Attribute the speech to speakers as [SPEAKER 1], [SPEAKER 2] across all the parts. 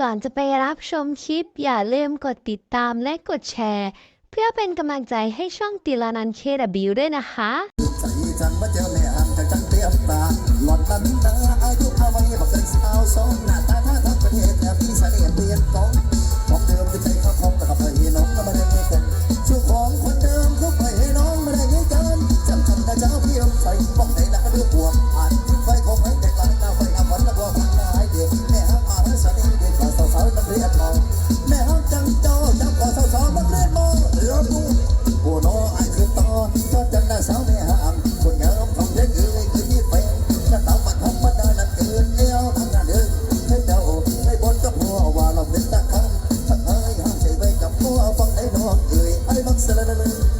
[SPEAKER 1] ก่อนจะไปรับชมคลิป อย่าลืมกดติดตามและกดแชร์ เพื่อเป็นกำลังใจให้ช่องติลานันเคดบิวด้วยนะคะ
[SPEAKER 2] ใจจังมาเจอแม่อ่างจังจังเตรียมตาหลอนนั้นตาอายุเอาไว้บอกเป็นสาวสองหน้าตาท่าทางประเทศแต่พี่เสน่ห์เปลี่ยนกอง na na na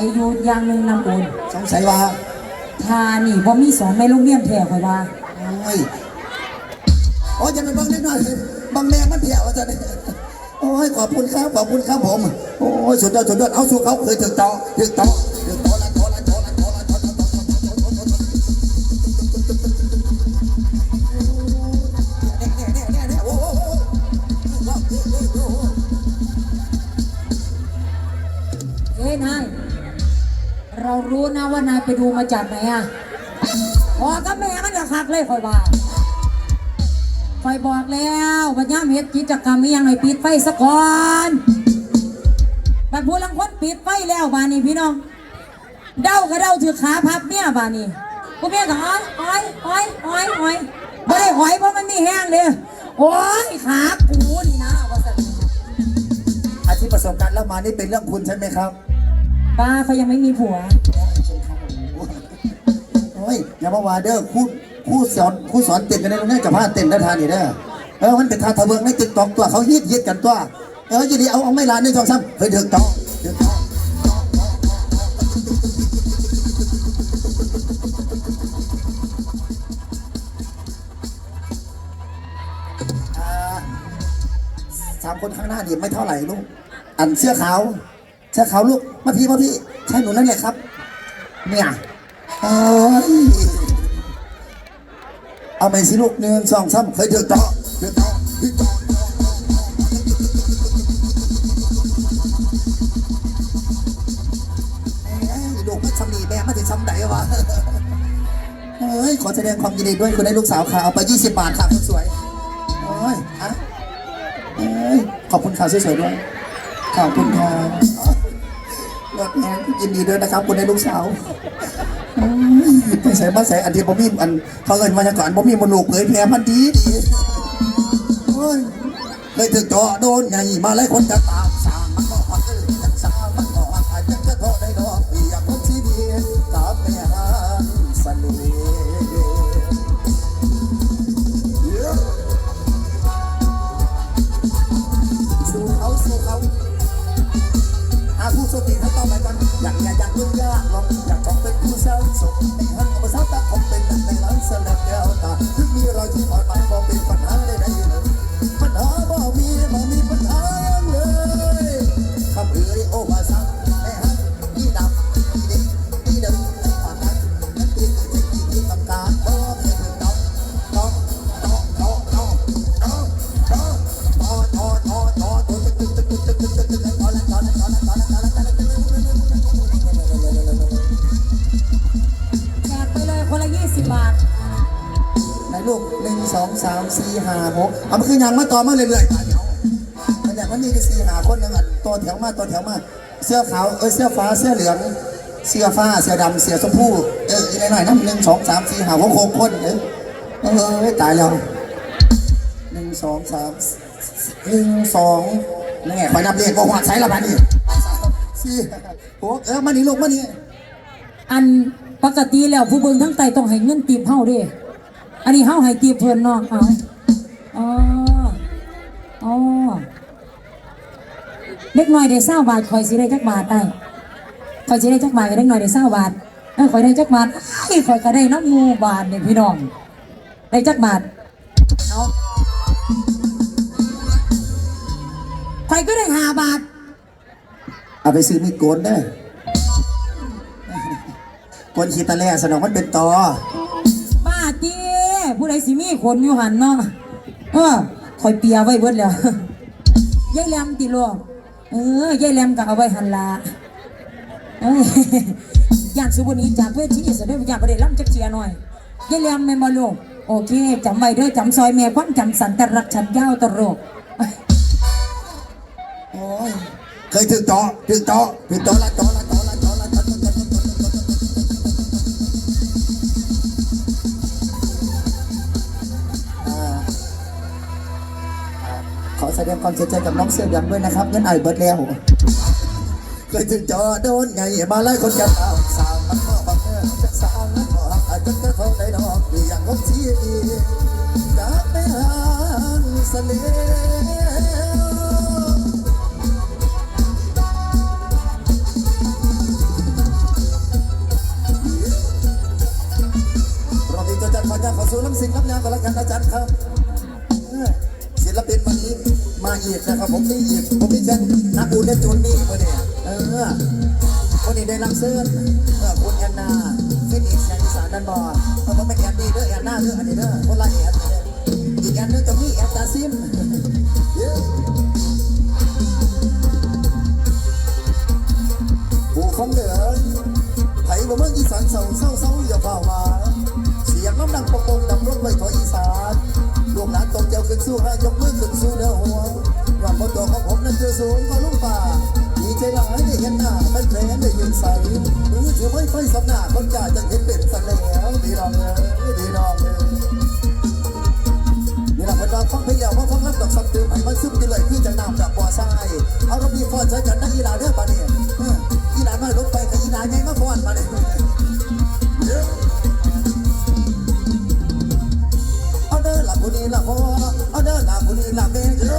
[SPEAKER 2] ยอยู่อย่างหนึ่งนำ
[SPEAKER 3] บุญ
[SPEAKER 2] สงสัยว่า
[SPEAKER 3] ทานี่บ่มีสอนแม่ลูกเมียนแท้ข่อยว่า
[SPEAKER 2] โอ้ยโอ้ยจะเป็นบางนิดหน่อยบางแม่มันเถี่ยวจะได้โอ้ยขอบคุณครับขอบคุณครับผม โอ้ยสุดยอดสุดยอดเอาสู้เขาเคยถึงต่อถึงต่อ เรา
[SPEAKER 3] รู้นะว่านายไปดูมาจากไหนอะพอกับแม่มันจะคักเลยข่อยว่าข่อยบอกแล้วว่าย่ามเฮ็ดกิจกรรมมียังให้ปิดไฟซะก่อนบัดผู้ลังคนปิดไฟแล้วบานี้พี่น้อง เด้าก็เด้าถือขาพับเมียบานี้ผู้เมียก็อ้อยอ้อยอ้อยอ้อยอ้อยบ่ได้หอยเพราะมันมีแห้งเด้อโอ้ยขากูนี่นะว่าซั่น
[SPEAKER 2] อาชีพประสบการณ์แล้วมานี่เป็นเรื่องคุณใช่ไหมครับ
[SPEAKER 3] ป้าเขายังไม่มีผัว
[SPEAKER 2] โอ้ยอย่ามาว่าเด้อครู่คู่สอนคู่สอนเต้นกันในโรงเรียนจะพาเต้นได้ทานนี่เด้อเออมันเป็นทางทะเบิงในติ๊กตอกตัวเขาฮิตฮิตกันตัวเออจะดีเอาเอาไม่ลาหนึ่สองสามเฮ้ยเดือดตอเดือดตออ่าสามคนข้างหน้านี่ไม่เท่าไหร่ลูก อันเสื้อขาว เสื้อขาวลูกมาพี่มาพี่ใช่หนูนั่นแหละครับ เนี่ยเอ้ยเอาไปสิลูกหนึ่งสองสามเคยเดือดต่อเดือดต่อเดือดต่อลูกมันซ้ำนี่แม่มันจะซ้ำไหนวะเฮ้ยขอแสดงความยินดีด้วยคุณได้ลูกสาวค่ะเอาไป 20 บาทค่ะคนสวยโอ้ยฮะเอ้ยขอบคุณค่ะสวยๆด้วยขอบคุณค่ะ ยอดแอนยินดีด้วยนะครับคุณในลูกสาวไปใส่มาใส่อันที่บ่มีอันเขาเอินมาจากก่อนบ่มีมนุษย์เผยแพร่มันดีดีโอ้ยเลยถึงจอโดนไงมาหลายคนจะตาม Council. สามสี่ห้าหกเอามาคือยางมาต่อมาเรื่อยๆอันเนี่ยมันมีแค่สี่ห้าคนนึงอะตัวแถวมาตัวแถวมาเสื้อขาวเอ้ยเสื้อฟ้าเสื้อเหลือง เสื้อฟ้าเสื้อดำเสื้อชมพูเอออีกหน่อยๆน้ำหนึ่งสองสามสี่ห้าหกหกคนเออเออตายแล้วหนึ่งสองสามหนึ่งสองนี่ไงไปนับเลขก็หัวใช้ละบาดนี่สี่หกเออมานี่ลูกมานี่
[SPEAKER 3] อันปกติแล้วผู้เบิ่งทั้งไตต้องให้เงินตีบเฮาเด้ อันนี้เฮาให้ตีบเพิ่นเนาะเอาอ๋ออ๋อเล็กน้อยได้เศร้าบาทคอยสิได้จักบาทได้คอยสิได้จักบาทก็เล็กน้อยได้เศร้าบาทเออคอยได้จักบาทไอ้คอยก็ได้น้ำหมูบาทเนี่ยพี่น้อง ได้จักบาทเอาคอยก็ได้หาบาท
[SPEAKER 2] เอาไปซื้อมีดโกนเด้อโกนขีตะแล่สนองมันเป็นตอ
[SPEAKER 3] ผู้ใดสิมีคนอยู่หันเนาะเออคอยเปียไว้เบิดแล้วยายแหลมติโลกเออยายแหลมก็เอาไว้หันละเอ้ยย่านสุบหนีจากเวทีเสด็จอยากประเด็นล่ำจักเชียหน่อยยายแหลมแม่นบ่ลูกโอเคจำไว้เด้อจำซอยแม่ควันจำสันตรักฉันยาวตลอด
[SPEAKER 2] โอ้ยเคยถึงตอถึงตอถึงตอละตอละตอละตอ สดงความเสียใจกับน้องเสื้อดำด้วยนะครับเงินไอเบิร์ดแล้วเคยถึงจอโดนไงมาไล่คนจะตาม มีเด้อแอนนาเด้ออันนี้เด้อคนละแอนอีกแอนนึงก็มีแอนตาซิมผู้คนเหลือไผ่บ่เมืองอีสานเศร้าเศร้าเศร้าอย่าเฝ้ามา เสียงน้ำดังปกปงดำรถไว้ถอยอีสานลูกหลานตกเจ้าขึ้นสู้ให้ยกมือขึ้นสู้เด้อหัวรำบนตัวของผมนั้นเจอสูงกว่าลุงป่าดีใจหลายได้เห็นหน้าเป็นแผลงได้ยินใส มือไม่ค่อยสำหนาคนจ่าจะเห็นเป็นสันแล้วดีน้องเอ้ยดีน้องเอ้ยนี่ละคนเราฟังพลงแล้วว่าฟังรับดอกสับตื่นให้มันซึมไปเลยคือจะน้ำจากบ่อทรายเอารามีพอใจกันนะอีหลาเด้อป่าเนี่ยเอออีหลาน้อยลงไปกับอีหลาใหญ่มาฟอนมาเนี่ยเอาเด้อละผู้นี้ละพ่อเอาเด้อละผู้นี้ละแม่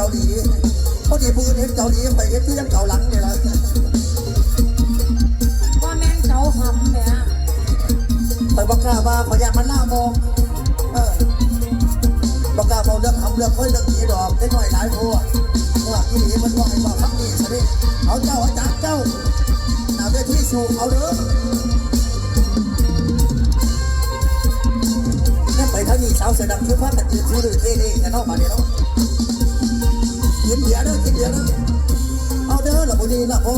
[SPEAKER 2] เกาหลีเขาดีปืนเห็นเกาหลีไปเห็นที่ยังเก่าหลังเนี่ยละว่าแม่งเก่าหำ
[SPEAKER 3] เนี่ย
[SPEAKER 2] ไปบอกกล้าว่าขออยากมันล่ามองเออบอกกล้าเอาเรื่องหำเรื่องค่อยเรื่องผีดอกได้หน่อยหลายพัวว่าอีหลีมันว่าให้บอกพักนี่สิเอาเจ้าอาจารย์เจ้าหนาเวทีสู่เอาเด้อไปทางนี้สาวเสือดำคือพระกันยืนชูดื้อเท่ๆกันเนาะมาเดี๋ยว เดี๋ยวเด้อกินเดี๋ยวเด้อเอาเด้อหลับุญีลับพอ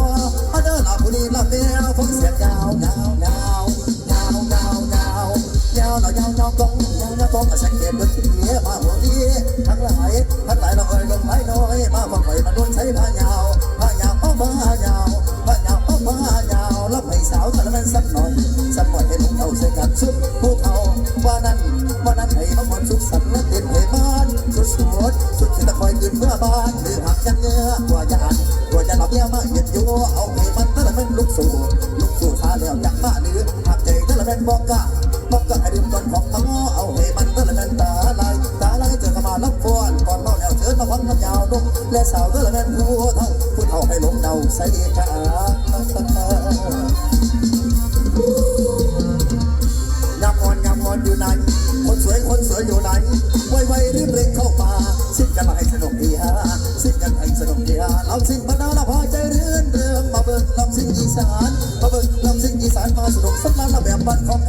[SPEAKER 2] ู่ไหน คนสวยคนสวยอยู่ไหนไวไวรีบเร่งเข้ามาสิ้นกันให้สนุกดีฮะสิ้นกันให้สนุกดีฮะราสิ่งบรรดาละพอใจเรื่อนเรื่องมาเบิกลำสิ่งอีสานมาเบิกลำสิ่ง
[SPEAKER 3] อีสา
[SPEAKER 2] นมาสนุกสนานแบบบ้านของ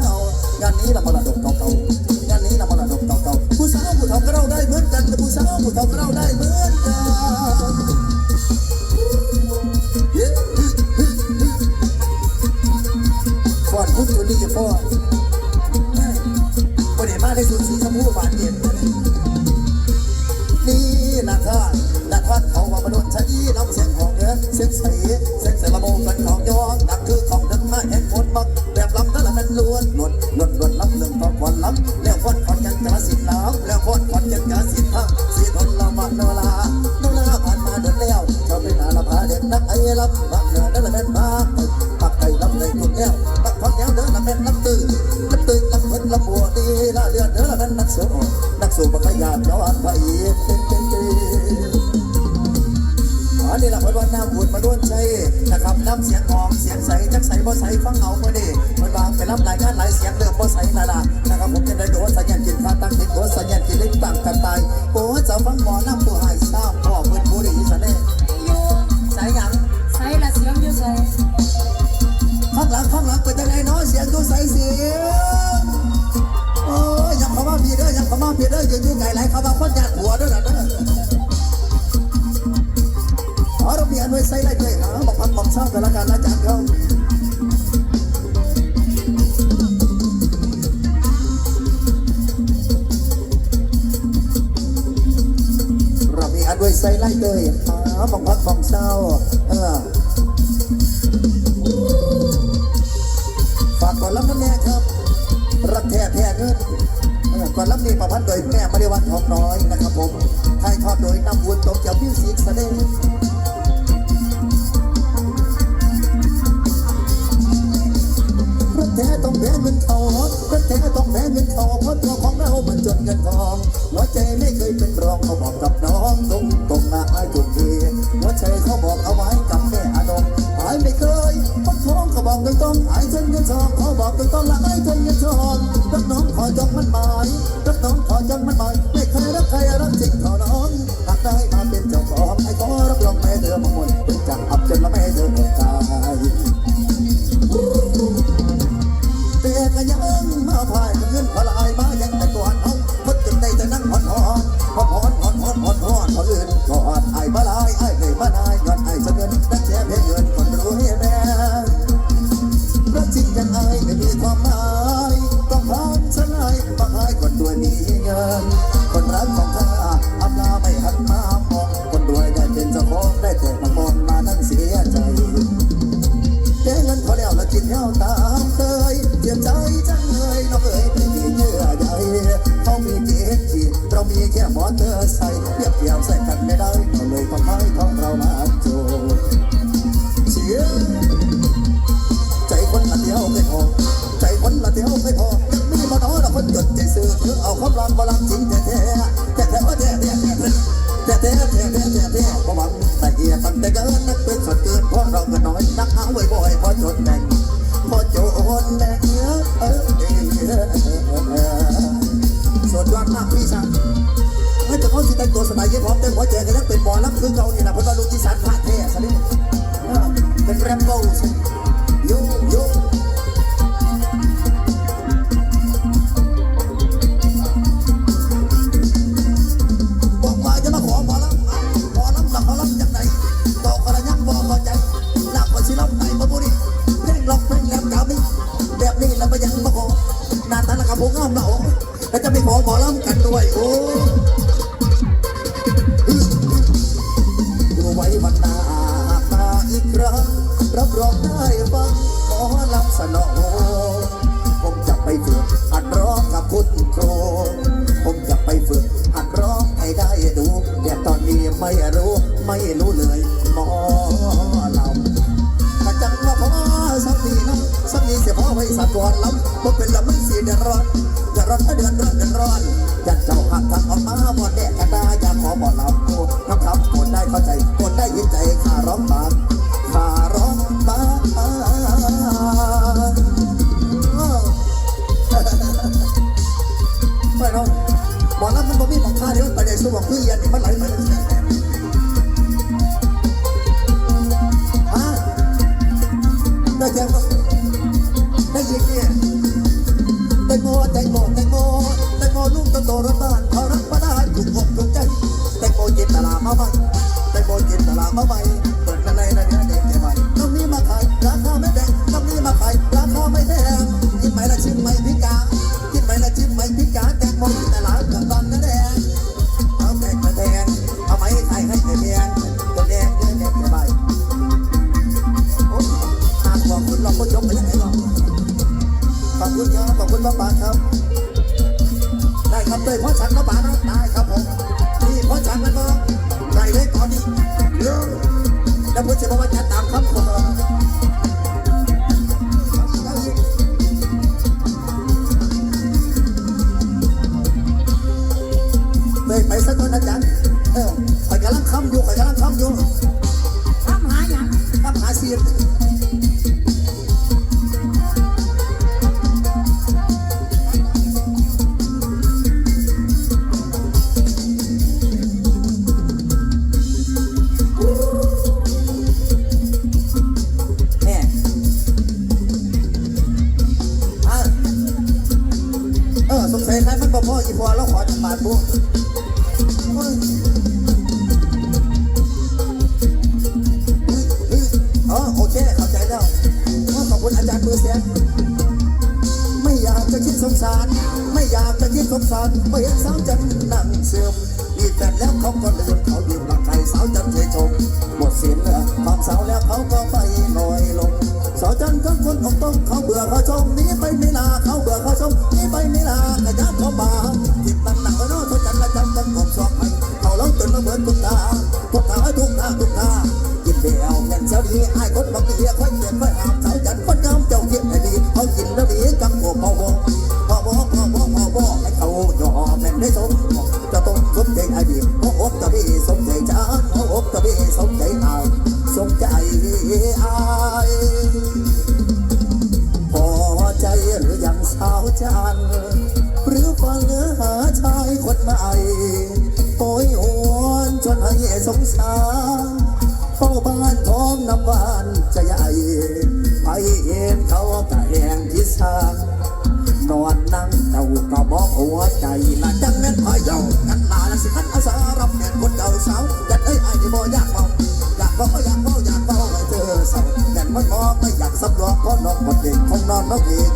[SPEAKER 2] า be here for us. อมเต็มหัวใจกันแล้วเป็นบอลรับคือเก่านี่นะพราะว่าลูกที่สันผ่าน เดือนร้อนเดือนร้อนยันเจ้าหักทางออกมาบอดแดกกันได้อยากขอบอดลำโพงคำคำกดได้เข้าใจกดได้ยินใจข้าร้องบาง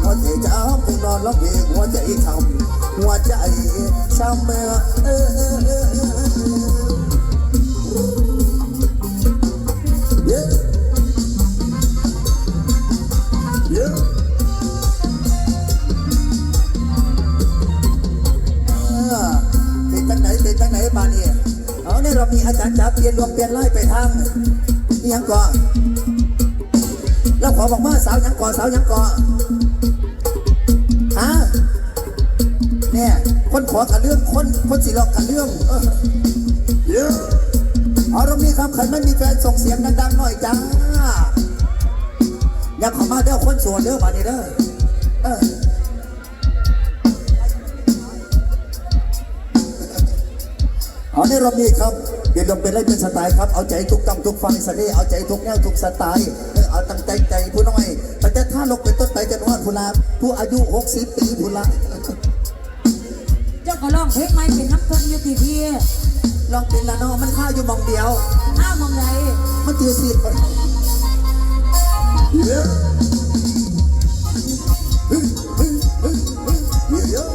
[SPEAKER 2] หัวใจจ้ากูนอนร้องเพลงหัวใจทำหัวใจช้ำแม่เออเออเออเย้เย้เป็นตั้งไหนเป็นตั้งไหนมาเนี่ยเอาเนี่ยเรามีอาจารย์จ๋าเปลี่ยนดวงเปลี่ยนไล่ไปทางยังก่อนแล้วขอบอกว่าสาวยังก่อนสาวยังก่อน น่คนขอกับเรื่องคนคนสิหลอกกับเรื่องเออเรื่องเอาเรามีคำขันมันมีแฟนส่งเสียงดังๆหน่อยจ้าอย่าเข้ามาเด้อคนสวนเด้อมาเนี่เด้อเออเอาในรอบนี้ครับเดี๋ยวลมเป็นไรเป็นสไตล์ครับ เอาใจทุกต้องทุกฟังสเน่เอาใจทุกแนวทุกสไตล์ เอาตั้งใจใจผู้น้อยแต่ถ้าลงเป็นต้นไปจนว่าผู้ลาผู้อายุ 60 ปีผู้ลา
[SPEAKER 3] ร้องเพลงใหม่เป็นน้ำเพิ่นอยู่ที่พี่
[SPEAKER 2] ลองเป็นละเนอมันข้าอยู่มองเดียว
[SPEAKER 3] อ้าวมองไหน
[SPEAKER 2] มันจือสีดไปเยอะเฮ้ยเฮ้ยเฮ้ยเฮ้ยเยอะ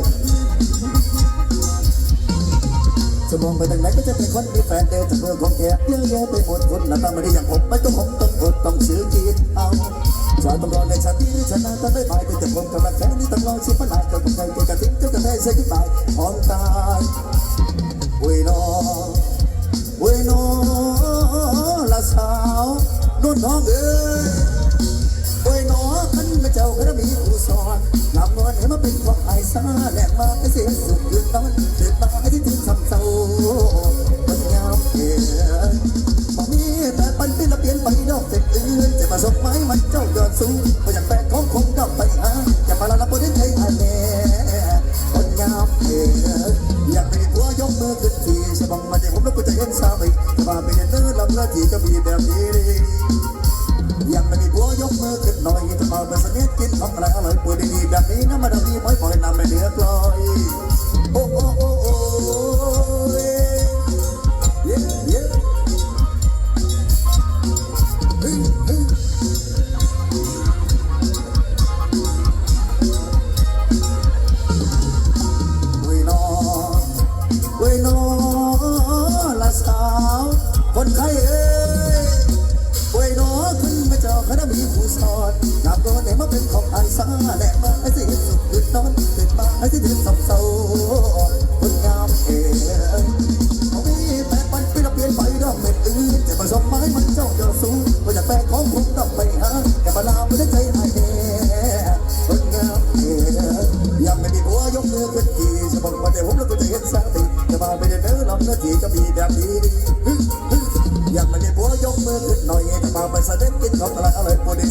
[SPEAKER 2] จะมองไปทางไหนก็จะเป็นคนมีแฟนเดินจากเมืองของแกเยอะแยะไปหมดคนหน้าตาไม่ได้อย่างผมไม่ต้องผมต้องอดต้องซื้อกินเอา ชาต้องรอในชาตินี้ชนะก็ได้ไปแต่ผมกำลังแค่นี้ต้องรอสิบนาทีกับใครจะกระทิ้งจะกระแทกใส่ขึ้นไปพร้อมตายเว้ยน้องเว้ยน้อละสาวนุ่นน้องเอ้ยเว้ยน้อขันมาเจ้าก็มีผู้สอนนำนวลให้มาเป็นของไอ้ซาแหลกมาให้เสียสุขยืนนอนตื่น เจ้ายอดสูงก็อยากแปลกของคงกลับไปหาอยากมาลาละบนใจไอ้แน่คนงามเอ๋ยอยากมีผัวยกมือขึ้นทีสมองมาเดี๋ยวผมแล้วก็จะเห็นสาวไปจะมาเป็นเนื้อลำละที่จะมีแบบนี้อยากไม่มีผัวยกมือขึ้นหน่อยจะมาเป็นสนิทกินของอะไรอร่อยป่วยดีๆแบบนี้นะมาดามีไม่ปล่อยนำไปเดือดลอย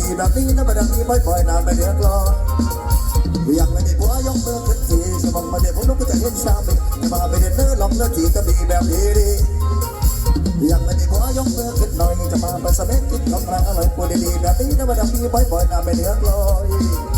[SPEAKER 2] อร่อยปวดดีแบบนี้นะมาดังนี้ไม่ปล่อยนานไปเดือดร้อนอยากไม่ได้ผัวยกมือขึ้นทีสมองมาเด็ดผมนุ๊กก็จะเห็นสามีมาไปเด็ดเนื้อลองเนื้อจีก็มีแบบนี้ดีอยากไม่ได้ผัวยกมือขึ้นหน่อยจะมาไปเสด็จกินของอะไรอร่อยปวดดีแบบนี้นะมาดังนี้ไม่ปล่อยนานไปเดือดร้อน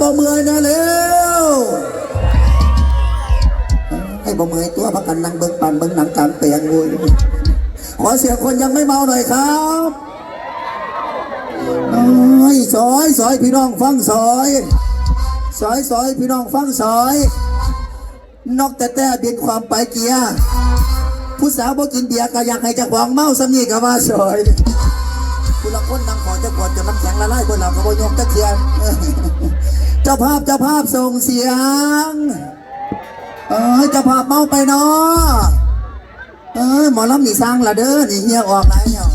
[SPEAKER 2] บ่เมื่อยนะเร็วให้บ่เมื่อยตัวพักกันนั่งเบิ่งปั่นเบิ่งหนังกลางเตียงโว้ยขอเสียงคนยังไม่เมาหน่อยครับน้อยซอยซอยพี่น้องฟังซอยสอยสอยพี่น้องฟังสอย นกแต่แต่บินความไปเกียร์ผู้สาวบ่กินเบียร์ก็อยากให้เจ้าของเมาสำนีก็ว่าสอยผู้ละคนนั่งขอจะกดจะน้ำแข็งละลายบนหลังก็บ่ยกตะเคียน จ้าภาพเจ้าภาพส่งเสียง เออเจ้าภาพเมาไปเนาะเออหมอลำนี่สร้างละเด้อนี่เฮียออกไหนเนี่ย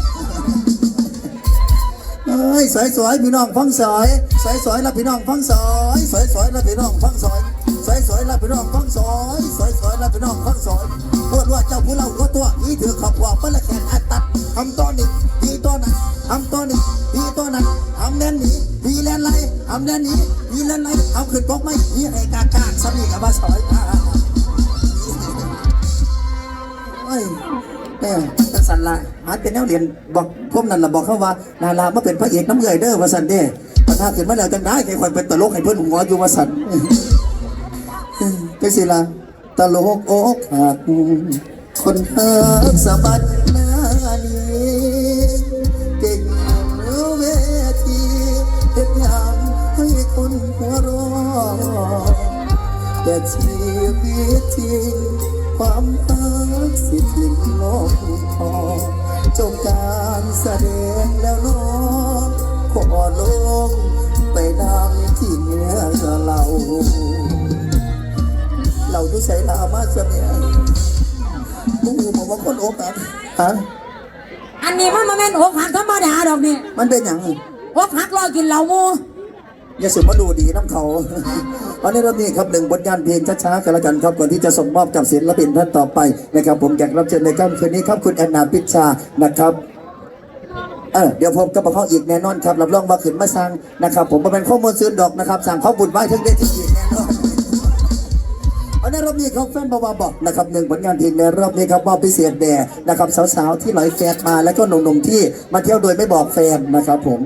[SPEAKER 2] เอ้ยสวยสวยพี่น้องฟังสวยสวยสวยแล้วพี่น้องฟังสวยสวยสวยแล้วพี่น้องฟังสวย สวยสวยล้วพี่น้องฟังสอยสวยสวยล้วพี่น้องฟังสอยเพื่อว่าเจ้าผู้เล่าก็ตัวอีถือขับว่าเมื่อละแขนอัดตัดทำตอนนี้ดีตอนนั้นทำตอนนี้ดีตอนนั้นทำแน่นนี้ดีแลนไรทำแน่นนี้ดีแลนไรทำขึ้นกกไม่ดีให้กากาสมีกับว่าสอยอ่าเอ้ยแม่จังสันละหาเป็นแนวเรียนบอกพวกนั้นละบอกเขาว่านาลามาเป็นพระเอกน้ำเงยเด้อวาสันเด้ประธานขึ้นมาแล้วจังได้แกคอยเป็นตลกให้เพื่อนหัวอยู่วาสัน จังสิละตลกอกหักคนเฮิกสะบัดหน้านี้เก่งเวทีเฮ็ดยังให้คนหัวเรอแต่ชีวิตจริงความรักสิทิ้งลงคอจงการแสดงแล้วน้องขอลงไปนั่งที่ ใส่ลามาเสมียมูบอกว่าคนโอกหักฮะ
[SPEAKER 3] อันนี้มันมาแม่นอกหักธรรมดาดอกนี่
[SPEAKER 2] มันเป็นอย่าง
[SPEAKER 3] อกหักรอกินเหล้าหมู
[SPEAKER 2] อย่าสุมาดูดีน้ำเขาเอาในรอบนี้ครับหนึ่งบทงานเพลงช้าๆกันละกันครับก่อนที่จะส่งมอบกับศิลปินท่านต่อไปนะครับ ผมแขกรับเชิญในค่ำคืนนี้ครับคุณแอนนาพิชชานะครับเออเดี๋ยวผมกับเขาอีกแน่นอนครับรับรองว่าขึ้นมาสร้างนะครับ ผมมาเป็นข้อมูลซื้อดอกนะครับสั่งข้อบุญไว้ถึงได้ที่อีกแน่นอนเอา ในรอบนี้ของแฟนบาวาบอกนะครับหนึ่งผลงานเพลงในรอบนี้ครับมอบพิเศษแด่นะครับสาวๆที่ไหลแฟนมาแล้วก็หนุ่มๆที่มาเที่ยวโดยไม่บอกแฟนนะครับผม